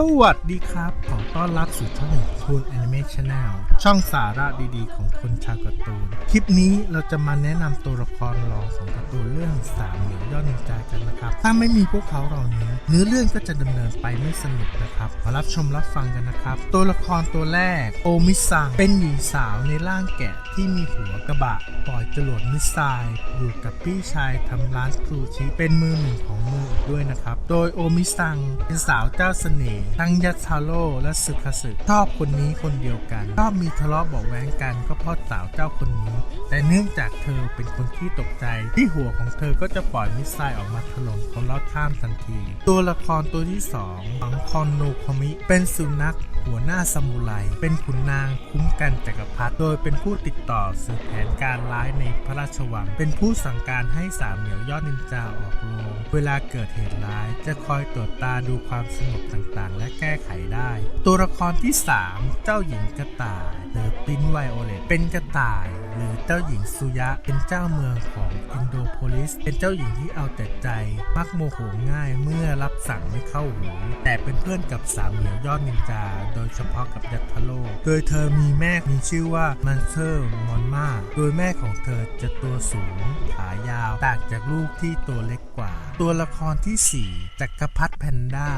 สวัสดีครับ ขอต้อนรับสู่ช่องคูนแอนิเมชันแนลช่องสาระดีๆ ของคนชาวการ์ตูน คลิปนี้เราจะมาแนะนำตัวละครรองของการ์ตูนเรื่องสามเหลี่ยมยอดนินจากันนะครับ ถ้าไม่มีพวกเขาเหล่านี้ เนื้อเรื่องก็จะดำเนินไปไม่สนุกนะครับมารับชมรับฟังกันนะครับ ตัวละครตัวแรก โอมิซัง เป็นหญิงสาวในร่างแกะที่มีหัวกระบะปล่อยจรวดมิสไซล์อยู่กับพี่ชายทำร้านซูชิเป็นมือหนึ่งของมืออีกด้วยนะครับ โดยโอมิซังเป็นสาวเจ้าเสน่ห์ทั้งยัตทาโร่และสึคาสึชอบคนนี้คนเดียวกันชอบมีทะเลาะเบาะแว้งกันก็เพราะสาวเจ้าคนนี้ แต่เนื่องจากเธอเป็นคนที่ตกใจ ที่หัวของเธอก็จะปล่อยมิสไซล์ออกมาถล่มคนรอบข้ามทันที ตัวละครตัวที่สองของคอนโนคอมิเป็นสุนัข หัวหน้าซามูไร เป็นขุนนางคุ้มกันจักรพรรดิโดยเป็นผู้ติดต่อสืบแผนการร้ายในพระราชวัง เป็นผู้สั่งการให้สามเหนียวยอดนินจาออกโรงเวลาเกิดเหตุร้าย จะคอยตรวจตาดูความสงบต่างๆ และแก้ไขได้ ตัวละครที่ 3 เจ้าหญิงกระต่ายหรือปิ้นไวโอเลตเป็นกระต่าย หรือเจ้าหญิงสุยะ เป็นเจ้าเมืองของอินโดโพลิส เป็นเจ้าหญิงที่เอาแต่ใจ มักโมโหง่ายเมื่อรับสั่งไม่เข้าหูแต่เป็นเพื่อนกับสามเหลี่ยวยอดนินจา โดยเฉพาะกับยัตทโร่โดยเธอมีแม่มีชื่อว่ามันเซอร์มอนมา โดยแม่ของเธอจะตัวสูง ขายาว ต่างจากลูกที่ตัวเล็กกว่า ตัวละครที่ 4 จักรพรรดิแพนด้า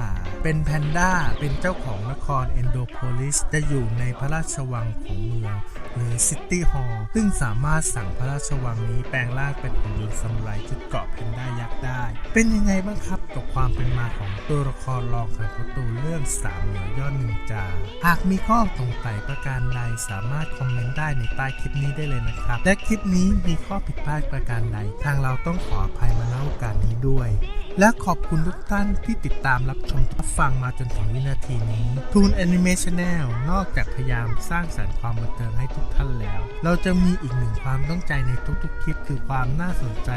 เป็นแพนด้า เป็นเจ้าของนครเอนโดโพลิส จะอยู่ในพระราชวังของเมือง หรือซิตี้ฮอลล์ซึ่งสามารถสั่งพระราชวังนี้แปลงร่างเป็นหุ่นยนต์ซามูไรชุดเกราะแพนด้ายักษ์ได้ เป็นยังไงบ้างครับกับความเป็นมาของตัวละครรองของการ์ตูเรื่องสามเหนือยอดหนินจาหากมีข้อสงสัยประการใดสามารถคอมเมนต์ได้ในใต้คลิปนี้ได้เลยนะครับ และคลิปนี้มีข้อผิดพลาดประการใด ทางเราต้องขออภัยมาณโอกาสนี้ด้วย และขอบคุณทุกท่านที่ติดตามรับชมรับฟังมาจนถึงวินาทีนี้ Toon Animation Channel นอกจากพยายามสร้างสรรค์ความบันเทิงให้ทุกท่านแล้ว เราจะมีอีกหนึ่งความต้องใจในทุกๆคลิปคือความน่าสนใจ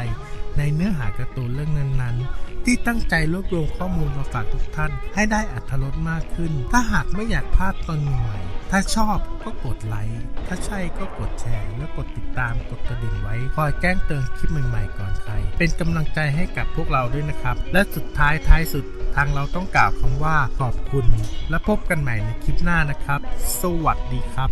ในเนื้อหาการ์ตูนเรื่องนั้นๆ ที่ตั้งใจรวบรวมข้อมูลมาฝากทุกท่าน ให้ได้อัธรสมากขึ้น ถ้าหากไม่อยากพลาดตอนใหม่ ถ้าชอบก็กดไลค์ ถ้าใช่ก็กดแชร์ และกดติดตามกดกระดิ่งไว้ คอยแจ้งเตือนคลิปใหม่ๆก่อนใคร เป็นกำลังใจให้กับพวกเราด้วยนะครับ และสุดท้ายท้ายสุดทางเราต้องกล่าวคำว่าขอบคุณ และพบกันใหม่ในคลิปหน้านะครับ สวัสดีครับ